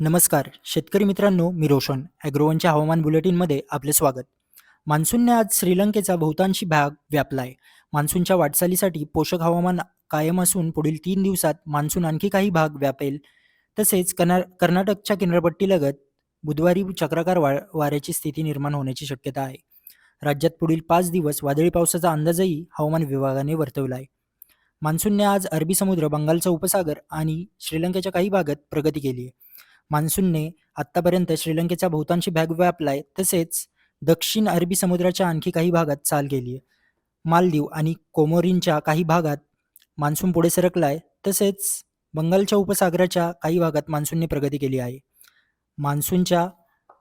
नमस्कार शेतकरी मित्रांनो मी रोशन ॲग्रोवनच्या हवामान बुलेटिनमध्ये आपले स्वागत. मान्सूनने आज श्रीलंकेचा बहुतांशी भाग व्यापला आहे मान्सूनच्या वाटचालीसाठी पोषक हवामान कायम असून पुढील तीन दिवसात मान्सून आणखी काही भाग व्यापेल. तसेच कना कर्नाटकच्या किनारपट्टीलगत बुधवारी चक्राकार वा वाऱ्याची स्थिती निर्माण होण्याची शक्यता आहे. राज्यात पुढील पाच दिवस वादळी पावसाचा अंदाजही हवामान विभागाने वर्तवला आहे मान्सूनने आज अरबी समुद्र बंगालचा उपसागर आणि श्रीलंकेच्या काही भागात प्रगती केली आहे मान्सूनने आत्तापर्यंत श्रीलंकेचा बहुतांशी भाग व्यापलाय तसेच दक्षिण अरबी समुद्राच्या आणखी काही भागात चाल गेली आहे. मालदीव आणि कोमोरींच्या काही भागात मान्सून पुढे सरकलाय तसेच बंगालच्या उपसागराच्या काही भागात मान्सूनने प्रगती केली आहे. मान्सूनच्या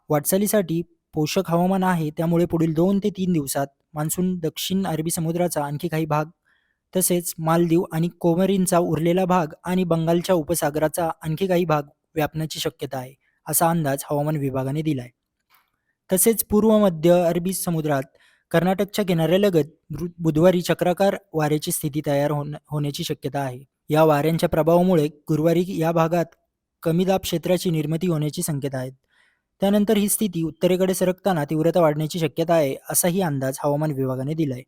वाटचालीसाठी पोषक हवामान आहे त्यामुळे पुढील दोन ते तीन दिवसात मान्सून दक्षिण अरबी समुद्राचा आणखी काही भाग तसेच मालदीव आणि कोमरींचा उरलेला भाग आणि बंगालच्या उपसागराचा आणखी काही भाग व्यापण्याची शक्यता आहे असा अंदाज हवामान विभागाने दिलाय. तसेच पूर्व मध्य अरबी समुद्रात कर्नाटकच्या किनाऱ्यालगत बुधवारी चक्राकार वाऱ्याची स्थिती तयार होण होण्याची शक्यता आहे. या वाऱ्यांच्या प्रभावामुळे गुरुवारी या भागात कमी दाब क्षेत्राची निर्मिती होण्याची संकेत आहेत. त्यानंतर ही स्थिती उत्तरेकडे सरकताना तीव्रता वाढण्याची शक्यता आहे असाही अंदाज हवामान विभागाने दिलाय.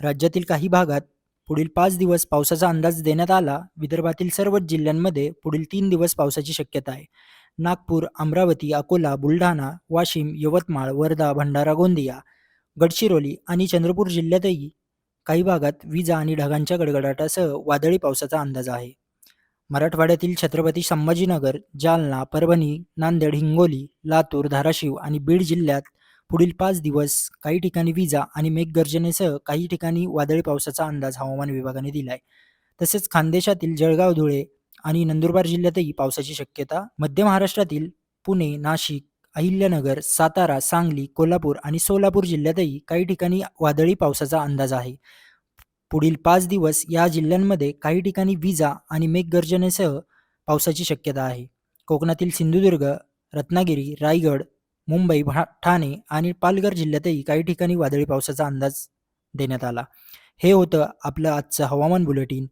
राज्यातील काही भागात पुढील पाच दिवस पावसाचा अंदाज देण्यात आला विदर्भातील सर्वच जिल्ह्यांमध्ये पुढील तीन दिवस पावसाची शक्यता आहे. नागपूर अमरावती अकोला बुलढाणा वाशिम यवतमाळ वर्धा भंडारा गोंदिया गडचिरोली आणि चंद्रपूर जिल्ह्यातही काही भागात विजा आणि ढगांच्या गडगडाटासह वादळी पावसाचा अंदाज आहे. मराठवाड्यातील छत्रपती संभाजीनगर जालना परभणी नांदेड हिंगोली लातूर धाराशिव आणि बीड जिल्ह्यात पुढील पाच दिवस काही ठिकाणी विजा आणि मेघगर्जनेसह काही ठिकाणी वादळी पावसाचा अंदाज हवामान विभागाने दिलाय. तसेच खानदेशातील जळगाव धुळे आणि नंदुरबार जिल्ह्यातही पावसाची शक्यता मध्य महाराष्ट्रातील पुणे नाशिक अहिल्यानगर सातारा सांगली कोल्हापूर आणि सोलापूर जिल्ह्यातही काही ठिकाणी वादळी पावसाचा अंदाज आहे. पुढील पाच दिवस या जिल्ह्यांमध्ये काही ठिकाणी विजा आणि मेघगर्जनेसह पावसाची शक्यता आहे. कोकणातील सिंधुदुर्ग रत्नागिरी रायगड मुंबई भा ठाणे आणि पालघर जिल्ह्यातही काही ठिकाणी वादळी पावसाचा अंदाज देण्यात आला. हे होतं आपलं आजचं हवामान बुलेटिन.